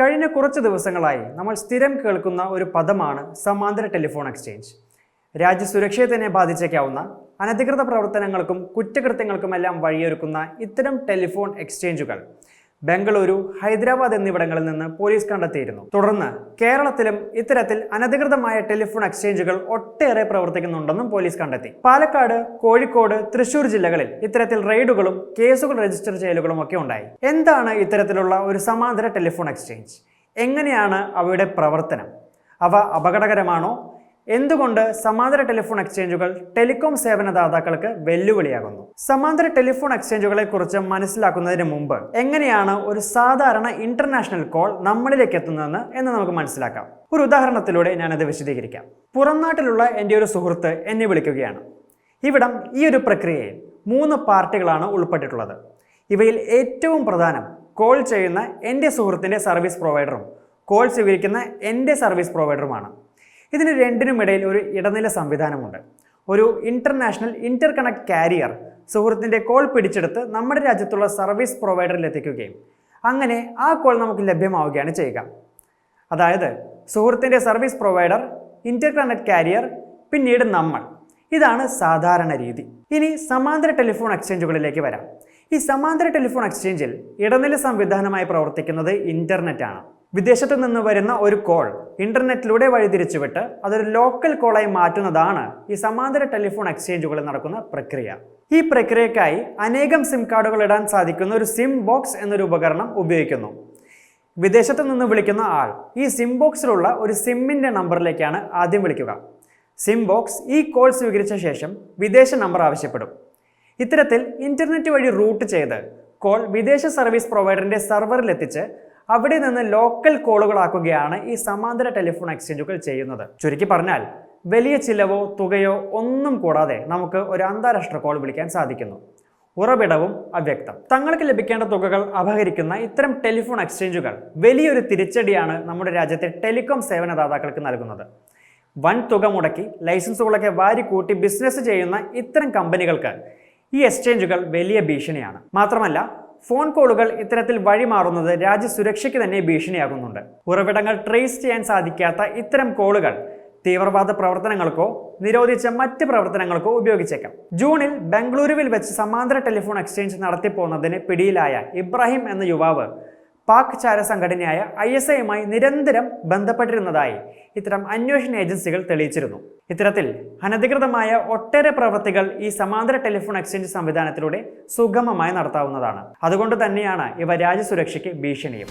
കഴിഞ്ഞ കുറച്ച് ദിവസങ്ങളായി നമ്മൾ സ്ഥിരം കേൾക്കുന്ന ഒരു പദമാണ് സമാന്തര ടെലിഫോൺ എക്സ്ചേഞ്ച്. രാജ്യസുരക്ഷയെ തന്നെ ബാധിച്ചേക്കാവുന്ന അനധികൃത പ്രവർത്തനങ്ങൾക്കും കുറ്റകൃത്യങ്ങൾക്കുമെല്ലാം വഴിയൊരുക്കുന്ന ഇത്തരം ടെലിഫോൺ എക്സ്ചേഞ്ചുകൾ. ബംഗളൂരു ഹൈദരാബാദ് എന്നിവിടങ്ങളിൽ നിന്ന് പോലീസ് കണ്ടെത്തിയിരുന്നു. തുടർന്ന് കേരളത്തിലും ഇത്തരത്തിൽ അനധികൃതമായ ടെലിഫോൺ എക്സ്ചേഞ്ചുകൾ ഒട്ടേറെ പ്രവർത്തിക്കുന്നുണ്ടെന്നും പോലീസ് കണ്ടെത്തി. പാലക്കാട് കോഴിക്കോട് തൃശൂർ ജില്ലകളിൽ ഇത്തരത്തിൽ റെയ്ഡുകളും കേസുകൾ രജിസ്റ്റർ ചെയ്യലുകളും ഒക്കെ ഉണ്ടായി. എന്താണ് ഇത്തരത്തിലുള്ള ഒരു സമാന്തര ടെലിഫോൺ എക്സ്ചേഞ്ച്? എങ്ങനെയാണ് അവയുടെ പ്രവർത്തനം? അവ അപകടകരമാണോ? എന്തുകൊണ്ട് സമാന്തര ടെലിഫോൺ എക്സ്ചേഞ്ചുകൾ ടെലികോം സേവനദാതാക്കൾക്ക് വെല്ലുവിളിയാകുന്നു? സമാന്തര ടെലിഫോൺ എക്സ്ചേഞ്ചുകളെ കുറിച്ച് മനസ്സിലാക്കുന്നതിന് മുമ്പ് എങ്ങനെയാണ് ഒരു സാധാരണ ഇന്റർനാഷണൽ കോൾ നമ്മളിലേക്ക് എത്തുന്നതെന്ന് എന്ന് നമുക്ക് മനസ്സിലാക്കാം. ഒരു ഉദാഹരണത്തിലൂടെ ഞാനത് വിശദീകരിക്കാം. പുറംനാട്ടിലുള്ള എന്റെ ഒരു സുഹൃത്ത് എന്നെ വിളിക്കുകയാണ്. ഇവിടം ഈ ഒരു പ്രക്രിയയിൽ മൂന്ന് പാർട്ടികളാണ് ഉൾപ്പെട്ടിട്ടുള്ളത്. ഇവയിൽ ഏറ്റവും പ്രധാനം കോൾ ചെയ്യുന്ന എന്റെ സുഹൃത്തിന്റെ സർവീസ് പ്രൊവൈഡറും കോൾ സ്വീകരിക്കുന്ന എന്റെ സർവീസ് പ്രൊവൈഡറുമാണ്. ഇതിന് രണ്ടിനും ഇടയിൽ ഒരു ഇടനില സംവിധാനമുണ്ട്. ഒരു ഇന്റർനാഷണൽ ഇന്റർ കണക്ട് കാരിയർ സുഹൃത്തിന്റെ കോൾ പിടിച്ചെടുത്ത് നമ്മുടെ രാജ്യത്തുള്ള സർവീസ് പ്രൊവൈഡറിൽ എത്തിക്കുകയും. അങ്ങനെ ആ കോൾ നമുക്ക് ലഭ്യമാവുകയാണ് ചെയ്യുക. അതായത് സുഹൃത്തിന്റെ service provider inter connect carrier പിന്നീട് നമ്മൾ. ഇതാണ് സാധാരണ രീതി. ഇനി സമാന്തര ടെലിഫോൺ എക്സ്ചേഞ്ചുകളിലേക്ക് വരാം. ഈ സമാന്തര ടെലിഫോൺ എക്സ്ചേഞ്ചിൽ ഇടനില സംവിധാനമായി പ്രവർത്തിക്കുന്നത് ഇന്റർനെറ്റ് ആണ്. വിദേശത്ത് നിന്ന് വരുന്ന ഒരു കോൾ ഇന്റർനെറ്റിലൂടെ വഴിതിരിച്ചുവിട്ട് അതൊരു ലോക്കൽ കോളായി മാറ്റുന്നതാണ് ഈ സമാന്തര ടെലിഫോൺ എക്സ്ചേഞ്ചുകളിൽ നടക്കുന്ന പ്രക്രിയ. ഈ പ്രക്രിയക്കായി അനേകം സിം കാർഡുകൾ ഇടാൻ സാധിക്കുന്ന ഒരു സിം ബോക്സ് എന്നൊരു ഉപകരണം ഉപയോഗിക്കുന്നു. വിദേശത്ത് നിന്ന് വിളിക്കുന്ന ആൾ ഈ സിം ബോക്സിലുള്ള ഒരു സിമ്മിന്റെ നമ്പറിലേക്കാണ് ആദ്യം വിളിക്കുക. സിം ബോക്സ് ഈ കോൾ സ്വീകരിച്ച ശേഷം വിദേശ നമ്പർ ആവശ്യപ്പെടും. ഇത്തരത്തിൽ ഇന്റർനെറ്റ് വഴി റൂട്ട് ചെയ്ത് കോൾ വിദേശ സർവീസ് പ്രൊവൈഡറിന്റെ സെർവറിൽ എത്തിച്ച് അവിടെ നിന്ന് ലോക്കൽ കോളുകളാക്കുകയാണ് ഈ സമാന്തര ടെലിഫോൺ എക്സ്ചേഞ്ചുകൾ ചെയ്യുന്നത്. ചുരുക്കി പറഞ്ഞാൽ വലിയ ചിലവോ തുകയോ ഒന്നും കൂടാതെ നമുക്ക് ഒരു അന്താരാഷ്ട്ര കോൾ വിളിക്കാൻ സാധിക്കുന്നു. ഉറവിടവും അവ്യക്തം. തങ്ങൾക്ക് ലഭിക്കേണ്ട തുകകൾ അപഹരിക്കുന്ന ഇത്തരം ടെലിഫോൺ എക്സ്ചേഞ്ചുകൾ വലിയൊരു തിരിച്ചടിയാണ് നമ്മുടെ രാജ്യത്തെ ടെലികോം സേവനദാതാക്കൾക്ക് നൽകുന്നത്. വൻ തുക മുടക്കി ലൈസൻസുകളൊക്കെ വാരിക്കൂട്ടി ബിസിനസ് ചെയ്യുന്ന ഇത്തരം കമ്പനികൾക്ക് ഈ എക്സ്ചേഞ്ചുകൾ വലിയ ഭീഷണിയാണ്. മാത്രമല്ല ഫോൺ കോളുകൾ ഇത്തരത്തിൽ വഴിമാറുന്നത് രാജ്യസുരക്ഷയ്ക്ക് തന്നെ ഭീഷണിയാകുന്നുണ്ട്. ഉറവിടങ്ങൾ ട്രേസ് ചെയ്യാൻ സാധിക്കാത്ത ഇത്തരം കോളുകൾ തീവ്രവാദ പ്രവർത്തനങ്ങൾക്കോ നിരോധിച്ച മറ്റ് പ്രവർത്തനങ്ങൾക്കോ ഉപയോഗിച്ചേക്കാം. ജൂണിൽ ബംഗളൂരുവിൽ വെച്ച് സമാന്തര ടെലിഫോൺ എക്സ്ചേഞ്ച് നടത്തിപ്പോന്നതിന് പിടിയിലായ ഇബ്രാഹിം എന്ന യുവാവ് പാക് ചാര സംഘടനയായ ഐ എസ് ഐയുമായി നിരന്തരം ബന്ധപ്പെട്ടിരുന്നതായി ഇത്തരം അന്വേഷണ ഏജൻസികൾ തെളിയിച്ചിരുന്നു. ഇത്തരത്തിൽ അനധികൃതമായ ഒട്ടേറെ പ്രവൃത്തികൾ ഈ സമാന്തര ടെലിഫോൺ എക്സ്ചേഞ്ച് സംവിധാനത്തിലൂടെ സുഗമമായി നടത്താവുന്നതാണ്. അതുകൊണ്ട് തന്നെയാണ് ഇവ രാജ്യസുരക്ഷയ്ക്ക് ഭീഷണിയും.